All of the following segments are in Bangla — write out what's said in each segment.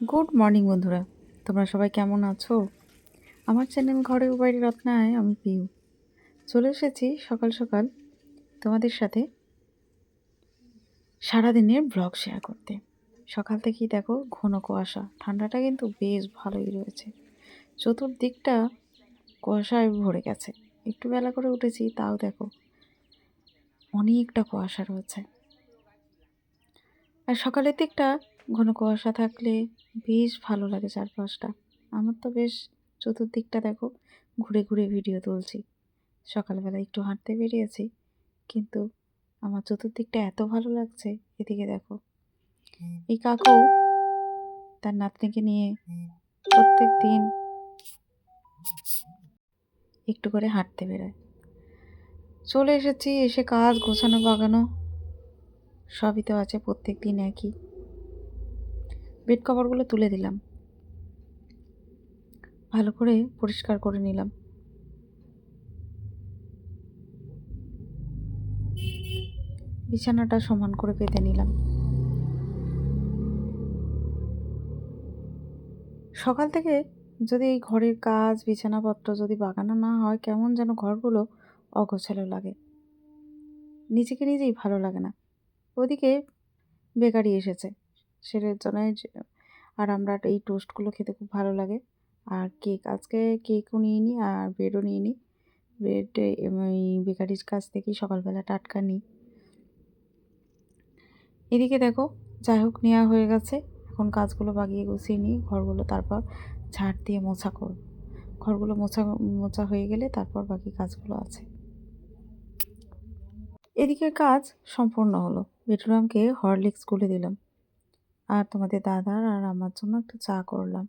গুড মর্নিং বন্ধুরা। তোমরা সবাই কেমন আছো? আমার চ্যানেল ঘরে বাইরে রত্নায় আমি পিউ। চলে এসেছি সকাল সকাল তোমাদের সাথে সারাদিনের ব্লগ শেয়ার করতে। সকাল থেকেই দেখো ঘন কুয়াশা। ঠান্ডাটা কিন্তু বেশ ভালোই রয়েছে। চতুর্দিকটা কুয়াশায় ভরে গেছে। একটু বেলা করে উঠেছি, তাও দেখো অনেকটা কুয়াশা রয়েছে। আর সকালের দিকটা ঘন কুয়াশা থাকলে বেশ ভালো লাগে চারপাশটা। আমার তো বেশ চতুর্দিকটা দেখো, ঘুরে ঘুরে ভিডিও তুলছি। সকালবেলা একটু হাঁটতে বেরিয়েছি, কিন্তু আমার চতুর্দিকটা এত ভালো লাগছে, এদিকে দেখো। এই কাকু তার নাতনিকে নিয়ে প্রত্যেক দিন একটু করে হাঁটতে বেরোয়। চলে এসেছি, এসে কাজ গোছানো বাগানো, সবই তো আছে, প্রত্যেক দিন একই। বেড কভারগুলো তুলে দিলাম। ভালো করে পরিষ্কার করে নিলাম। বিছানাটা সমান করে পেতে নিলাম। সকাল থেকে যদি এই ঘরের কাজ, বিছানাপত্র যদি বাগানো না হয়, কেমন যেন ঘরগুলো অগোছালো লাগে। নিজেকে নিজেই ভালো লাগে না। ওদিকে বেকারি এসেছে। সেটার জন্য আর আমরা এই টোস্টগুলো খেতে খুব ভালো লাগে। আর কেক আজকে কেকও নিয়ে নিই আর ব্রেডও নিয়ে নিই ব্রেড এই বেকারির কাছ থেকেই সকালবেলা টাটকা নিই। এদিকে দেখো, যাই হোক নেওয়া হয়ে গেছে। এখন কাজগুলো বাগিয়ে গুছিয়ে নিই, ঘরগুলো তারপর ঝাড় দিয়ে মোছা করব। ঘরগুলো মোছা মোছা হয়ে গেলে তারপর বাকি কাজগুলো আছে। এদিকে কাজ সম্পূর্ণ হলো। বেটুরামকে হরলিক্স গুলে দিলাম। আর তোমাদের দাদার আর আমার জন্য একটু চা করলাম।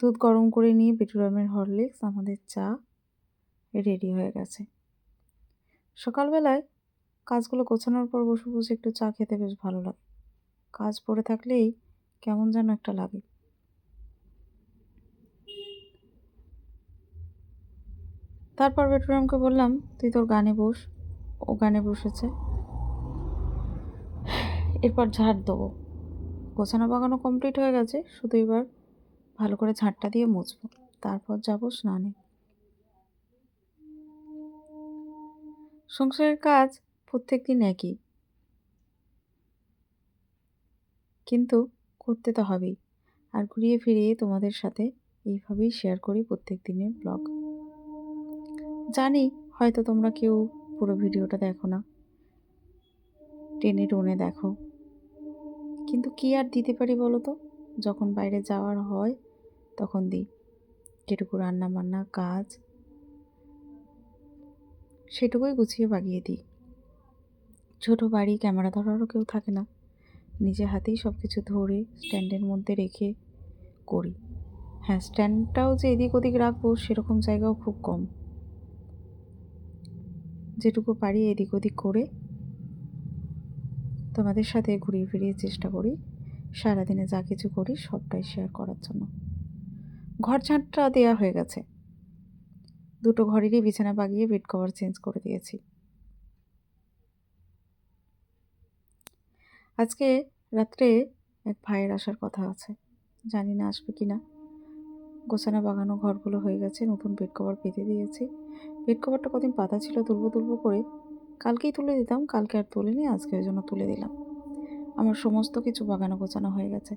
দুধ গরম করে নিয়ে বেটুরামের হরলিক্স, আমাদের চা রেডি হয়ে গেছে। সকালবেলায় কাজগুলো গোছানোর পর বসে বসে একটু চা খেতে বেশ ভালো লাগে। কাজ পড়ে থাকলেই কেমন যেন একটা লাগে। তারপর বেটুরামকে বললাম, তুই তোর গানে বস। ও গানে বসেছে। এরপর ঝাড় দেবো। গোছানো বাগানো কমপ্লিট হয়ে গেছে, শুধু এবার ভালো করে ঝাঁটটা দিয়ে মুছবো। তারপর যাব স্নানে। সংসারের কাজ প্রত্যেক দিন একই। কিন্তু করতে তো হবেই। আর ঘুরিয়ে ফিরিয়ে তোমাদের সাথে এইভাবেই শেয়ার করি প্রত্যেক দিনের ব্লগ জানি হয়তো তোমরা কেউ পুরো ভিডিওটা দেখো না। টেনে টোনে দেখো। কিন্তু কি আর দিতে পারি বলো তো? যখন বাইরে যাওয়ার হয়, তখন দিই। যেটুকু রান্না বান্না কাজ, সেটুকুই গুছিয়ে বাগিয়ে দিই। ছোটো বাড়ি, ক্যামেরা ধরারও কেউ থাকে না। নিজে হাতেই সব কিছু ধরে স্ট্যান্ডের মধ্যে রেখে করি। হ্যাঁ স্ট্যান্ডটাও যে এদিক ওদিক রাখব, সেরকম জায়গাও খুব কম। যেটুকু পারি এদিক ওদিক করে তোমাদের সাথে ঘুরিয়ে ফিরিয়ে চেষ্টা করি, সারাদিনে যা কিছু করি সবটাই শেয়ার করার জন্য। ঘর ঝাঁটটা দেওয়া হয়ে গেছে। দুটো ঘরেরই বিছানা বাগিয়ে বেড কভার চেঞ্জ করে দিয়েছি। আজকে রাত্রে এক ভাইয়ের আসার কথা আছে। জানি না আসবে কি না। গোছানো বাগানো ঘরগুলো হয়ে গেছে, নতুন বেড কভার পেতে দিয়েছি। বেড কভারটা কদিন পাতা ছিল তুলবো তুলবো করে কালকেই তুলে দিতাম, কালকে আর তুলিনি আজকে ওই জন্য তুলে দিলাম। আমার সমস্ত কিছু বাগানো গোছানো হয়ে গেছে।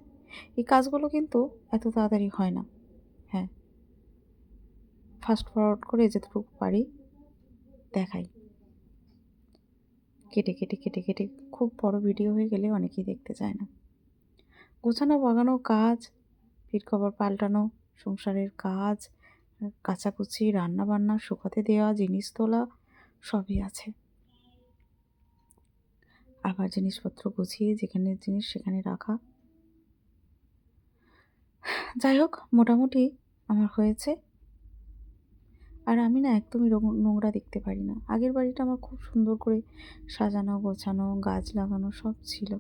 এই কাজগুলো কিন্তু এত তাড়াতাড়ি হয় না। হ্যাঁ। ফাস্ট ফরওয়ার্ড করে যেটুকু পারি, দেখাই। কেটে কেটে কেটে কেটে খুব বড় ভিডিও হয়ে গেলে অনেকেই দেখতে চায় না। গোছানো, বাগানো, কাজ কভার পাল্টানো, সংসারের কাজ, কাচাকুচি রান্না বান্না শুকাতে দেওয়া, জিনিস তোলা, সবই আছে। আবার জিনিসপত্র গুছিয়ে যেখানে জিনিস সেখানে রাখা। যাই হোক, মোটামুটি আমার হয়েছে। আর আমি না একদমই নোংরা দেখতে পারি না। আগের বাড়িটা আমার খুব সুন্দর করে সাজানো, গোছানো, গাছ লাগানো সব ছিল।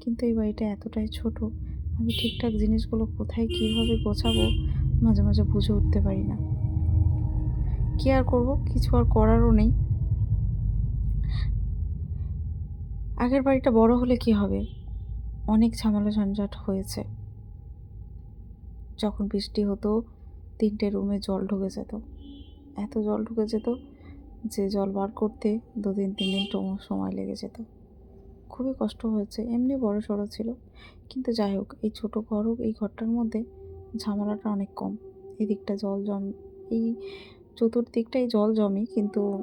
কিন্তু এই বাড়িটা এতটাই ছোট, আমি ঠিকঠাক জিনিসগুলো কোথায় কীভাবে গোছাবো মাঝে মাঝে বুঝে উঠতে পারি না। কী আর করব? কিছু আর করারও নেই। আগের বাড়িটা বড় হলে কি হবে? অনেক ঝামেলা ঝঞ্ঝাট হয়েছে। যখন বৃষ্টি হতো, তিনটে রুমে জল ঢুকে যেত। এত জল ঢুকে যেত যে জল বার করতে দুদিন তিন দিন সময় লেগে যেত। খুবই কষ্ট হয়েছে, এমনি বড় সড়ো ছিল। কিন্তু যাই হোক, এই ছোটো ঘর হোক, এই ঘরটার মধ্যে ঝামেলাটা অনেক কম। এদিকটা জল জম, এই চতুর্দিকটাই জল জমে, কিন্তু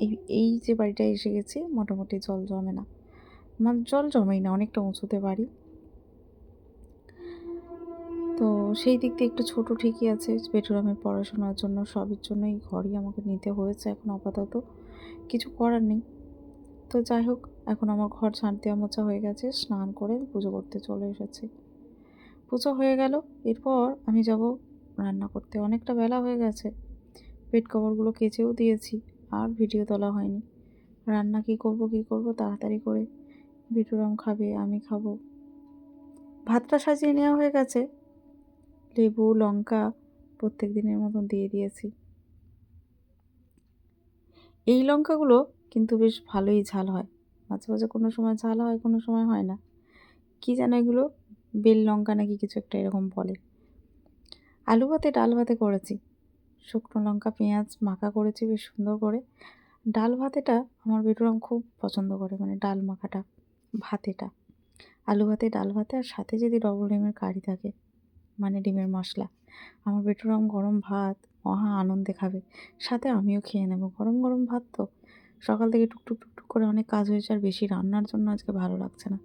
এই এই যে বাড়িটা এসে গেছি, মোটামুটি জল জমে না। মানে জল জমেই না, অনেকটা উঁচুতে বাড়ি। তো সেই দিক দিয়ে একটু ছোট ঠিকই আছে বেডরুমের পড়াশোনার জন্য সবের জন্য এই ঘরই আমাকে নিতে হয়েছে এখন আপাতত। কিছু করার নেই। তো যাই হোক, এখন আমার ঘর ঝাঁট দেওয়া মোছা হয়ে গেছে, স্নান করে পুজো করতে চলে এসেছি। পুজো হয়ে গেল, এরপর আমি যাব রান্না করতে। অনেকটা বেলা হয়ে গেছে পেট কভারগুলো কেচেও দিয়েছি। আর ভিডিও তোলা হয়নি। রান্না কি করব কি করব, তাড়াতাড়ি করে বিটুরাম খাবে, আমি খাব। ভাতটা সাজিয়ে নেওয়া হয়ে গেছে। লেবু, লঙ্কা প্রত্যেক দিনের মতন দিয়ে দিয়েছি। এই লঙ্কাগুলো কিন্তু বেশ ভালোই ঝাল হয়। মাঝে মাঝে কোনো সময় ঝাল হয়, কোনো সময় হয় না। কি যেন এগুলো? বেল লঙ্কা নাকি কিছু একটা এরকম বলে। আলু ভাতে ডাল ভাতে করেছি। শুকনো লঙ্কা, পেঁয়াজ মাখা করেছি, বেশ সুন্দর করে। ডাল ভাতেটা আমার বেটুরাম খুব পছন্দ করে মানে ডাল মাখাটা, ভাতেটা। আলু ভাতে, ডাল ভাতে, আর সাথে যদি ডবল ডিমের কারি থাকে মানে ডিমের মশলা। আমার বেটুরাম গরম ভাত মহা আনন্দে খাবে। সাথে আমিও খেয়ে নেব। গরম গরম ভাত তো সকাল থেকে টুকটুক টুকটুক করে অনেক কাজ হয়েছে, আর বেশি রান্নার জন্য আজকে ভালো লাগছে না।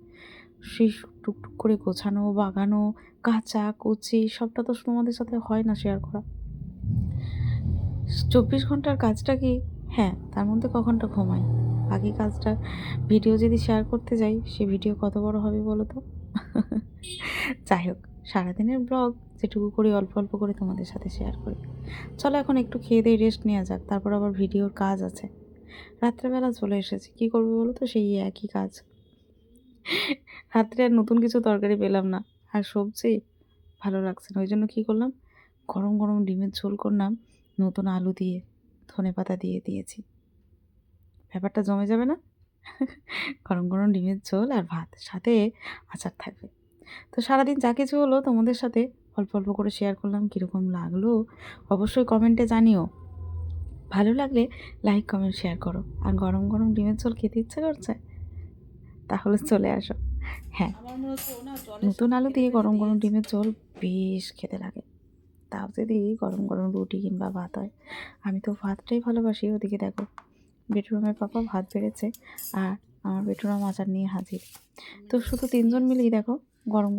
সেই টুকটুক করে গোছানো, বাগানো, কাঁচা, কুচি, সবটা তো তোমাদের সাথে হয় না শেয়ার করা। চব্বিশ ঘণ্টার কাজটা কি? হ্যাঁ তার মধ্যে কখনটা ঘুমাই বাকি কাজটা ভিডিও যদি শেয়ার করতে যাই, সে ভিডিও কত বড় হবে বলো তো? যাই হোক, সারাদিনের ব্লগ যেটুকু করি অল্প অল্প করে তোমাদের সাথে শেয়ার করি। চলো এখন একটু খেয়ে দিয়ে রেস্ট নেওয়া যাক, তারপর আবার ভিডিওর কাজ আছে। রাত্রেবেলা চলে এসেছি, কী করব বলো তো? সেই একই কাজ। রাত্রে আর নতুন কিছু তরকারি পেলাম না, আর সবজি ভালো লাগছে না, ওই জন্য কী করলাম? গরম গরম ডিমের ঝোল করলাম। নতুন আলু দিয়ে ধনে পাতা দিয়ে দিয়েছি। ব্যাপারটা জমে যাবে না? গরম গরম ডিমের ঝোল আর ভাত সাথে আচার থাকবে। তো সারাদিন যা কিছু হলো তোমাদের সাথে অল্প অল্প করে শেয়ার করলাম কীরকম লাগল অবশ্যই কমেন্টে জানিও। ভালো লাগলে লাইক কমেন্ট শেয়ার করো। আর গরম গরম ডিমের ঝোল খেতে ইচ্ছে করছে? তাহলে চলে আসো। হ্যাঁ নতুন আলু দিয়ে গরম গরম ডিমের ঝোল বেশ খেতে লাগে। তাও যদি গরম গরম রুটি কিংবা ভাত হয়। আমি তো ভাতটাই ভালোবাসি। ওদিকে দেখো, বেডরুমের পাপা ভাত বেড়েছে আর আমার বেডরুম আচার নিয়ে হাজির। তো শুধু তিনজন মিলেই দেখো গরম